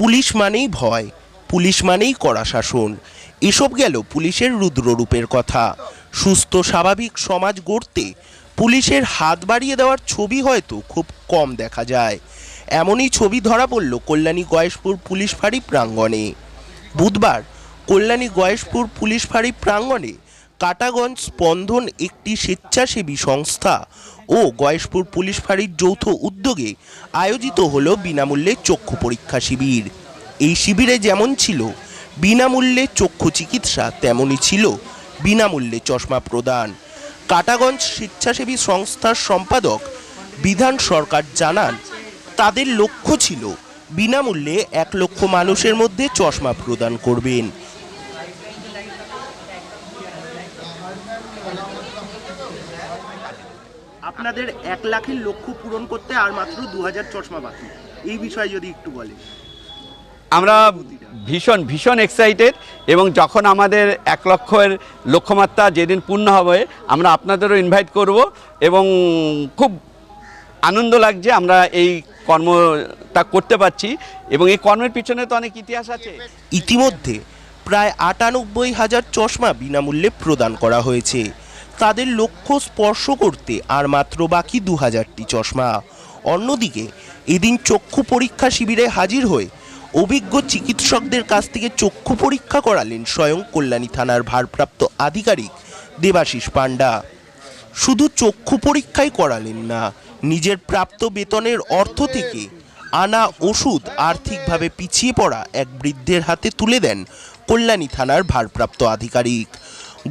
Police মানেই ভয়, police মানেই কড়া শাসন। এসব গেল পুলিশের রুদ্ররূপের কথা। সুস্থ, স্বাভাবিক সমাজ গড়তে পুলিশের হাত বাড়িয়ে দেওয়ার ছবি হয়তো খুব কম দেখা যায়। এমনই ছবি ধরা পড়ল কল্যাণী গয়েশপুর পুলিশ ফাঁড়ি প্রাঙ্গণে। বুধবার কল্যাণী গয়েশপুর পুলিশ ফাঁড়ি প্রাঙ্গণে কাটাগঞ্জ স্পন্দন একটি স্বেচ্ছাসেবী সংস্থা ও গয়েশপুর পুলিশ ফাঁড়ির যৌথ উদ্যোগে আয়োজিত হলো বিনামূল্যে চক্ষু পরীক্ষা শিবির। এই শিবিরে যেমন ছিল, বিনামূল্যে চক্ষু চিকিৎসা তেমনই ছিল, বিনামূল্যে চশমা প্রদান। কাটাগঞ্জ স্বেচ্ছাসেবী সংস্থার সম্পাদক বিধান সরকার জানান, তাদের লক্ষ্য ছিল বিনামূল্যে এক লক্ষ মানুষের মধ্যে চশমা প্রদান করবেন। আপনাদের এক লাখের লক্ষ্য পূরণ করতে আর মাত্র দু হাজার চশমা বাকি। এই বিষয়ে যদি একটু বলেন। আমরা ভীষণ ভীষণ এক্সাইটেড এবং যখন আমাদের এক লক্ষের লক্ষ্যমাত্রা যেদিন পূর্ণ হবে, আমরা আপনাদেরও ইনভাইট করব এবং খুব আনন্দ লাগছে আমরা এই কর্মটা করতে পারছি এবং এই কর্মের পিছনে তো অনেক ইতিহাস আছে। ইতিমধ্যে প্রায় আটানব্বই হাজার চশমা বিনামূল্যে প্রদান করা হয়েছে। তাদের লক্ষ্য স্পর্শ করতে আর মাত্র বাকি দু হাজারটি চশমা। অন্যদিকে, এদিন চক্ষু পরীক্ষা শিবিরে হাজির হয়ে অভিজ্ঞ চিকিৎসকদের কাছ থেকে চক্ষু পরীক্ষা করালেন স্বয়ং কল্যাণী থানার ভারপ্রাপ্ত আধিকারিক দেবাশিস পাণ্ডা। শুধু চক্ষু পরীক্ষাই করালেন না, নিজের প্রাপ্ত বেতনের অর্থ থেকে আনা ওষুধ আর্থিকভাবে পিছিয়ে পড়া এক বৃদ্ধের হাতে তুলে দেন কল্যাণী থানার ভারপ্রাপ্ত আধিকারিক।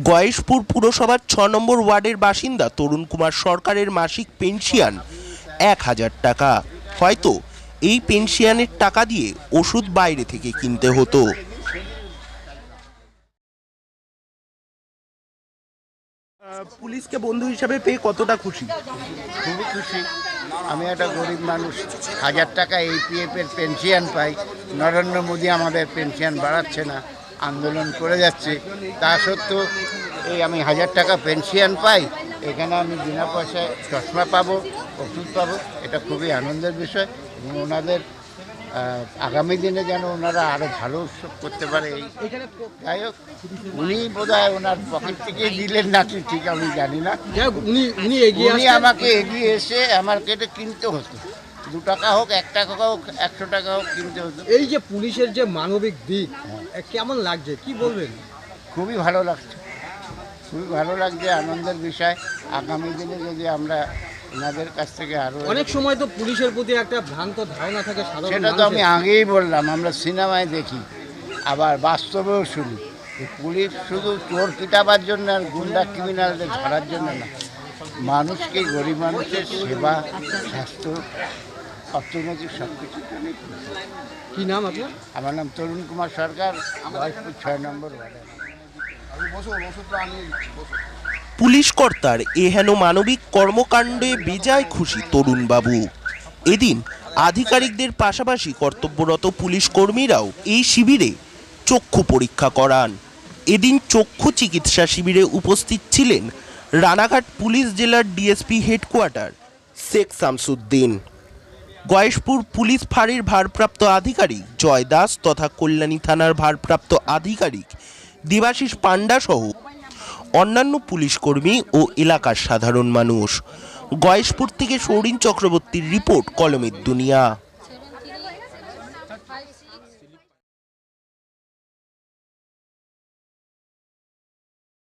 গয়েশপুর পুরসভার ছ নম্বর ওয়ার্ডের বাসিন্দা তরুণ কুমার সরকারের মাসিক পেনশিয়ান এক হাজার টাকা। হয়তো এই পেনশিয়ানের টাকা দিয়ে ওষুধ বাইরে থেকে কিনতে হতো। পুলিশকে বন্ধু হিসাবে পেয়ে কতটা খুশি? খুবই খুশি। আমি একটা গরিব মানুষ। হাজার টাকা এইপিএফ এর পেনশন পাই। নরেন্দ্র মোদী আমাদের পেনশন বাড়াচ্ছে না আন্দোলন করে যাচ্ছে। তা সত্ত্বেও এই আমি হাজার টাকা পেনশন পাই এখানে আমি বিনা পয়সায় চশমা পাবো ওষুধ পাবো এটা খুবই আনন্দের বিষয়। এবং ওনাদের আগামী দিনে যেন ওনারা আরও ভালো উৎসব করতে পারে এই। যাই হোক উনি বোধ হয় ওনার পকেট থেকে দিলেন নাকি ঠিক আমি জানি না। উনি উনি এগিয়ে উনি আমাকে এগিয়ে এসে আমার কেটে কিনতে হতো। দু টাকা হোক এক টাকা হোক একশো টাকা হোক কিনতে হতো। এই যে পুলিশের যে মানবিক দিক কেমন লাগছে? কি বলবেন? খুবই ভালো লাগছে। খুবই ভালো লাগছে আনন্দের বিষয়। আগামী দিনে যদি আমরা ওনাদের কাছ থেকে আরও অনেক সময় তো পুলিশের প্রতি একটা ভ্রান্ত ধারণা থাকে সাধারণ সেটা তো আমি আগেই বললাম আমরা সিনেমায় দেখি আবার বাস্তবেও শুনি। পুলিশ শুধু চোর পিটাবার জন্য আর গুন্ডা ক্রিমিনালদের ধরার জন্য না। মানুষকে গরিব মানুষের সেবা স্বাস্থ্য অর্থনৈতিক সব কিছুর জন্যই। কি নাম আপনার? আমার নাম তরুণ কুমার সরকার বয়সপুর ছয় নম্বর ওয়ার্ডে পুলিশ কর্তার এহেন মানবিক কর্মকাণ্ডে বেজায় খুশি তরুণবাবু। এদিন আধিকারিকদের পাশাপাশি কর্তব্যরত পুলিশ কর্মীরাও এই শিবিরে চক্ষু পরীক্ষা করান। এদিন চক্ষু চিকিৎসা শিবিরে উপস্থিত ছিলেন রানাঘাট পুলিশ জেলার DSP headquarter Sheikh Shamsuddin. Gayeshpur police ফাঁড়ির ভারপ্রাপ্ত আধিকারিক জয় দাস তথা কল্যাণী থানার ভারপ্রাপ্ত আধিকারিক দেবাশিস পাণ্ডা সহ অন্যান্য পুলিশ কর্মী ও এলাকার সাধারণ মানুষ। গয়েশপুর থেকে সৌরিন চক্রবর্তীর রিপোর্ট কলমের দুনিয়া।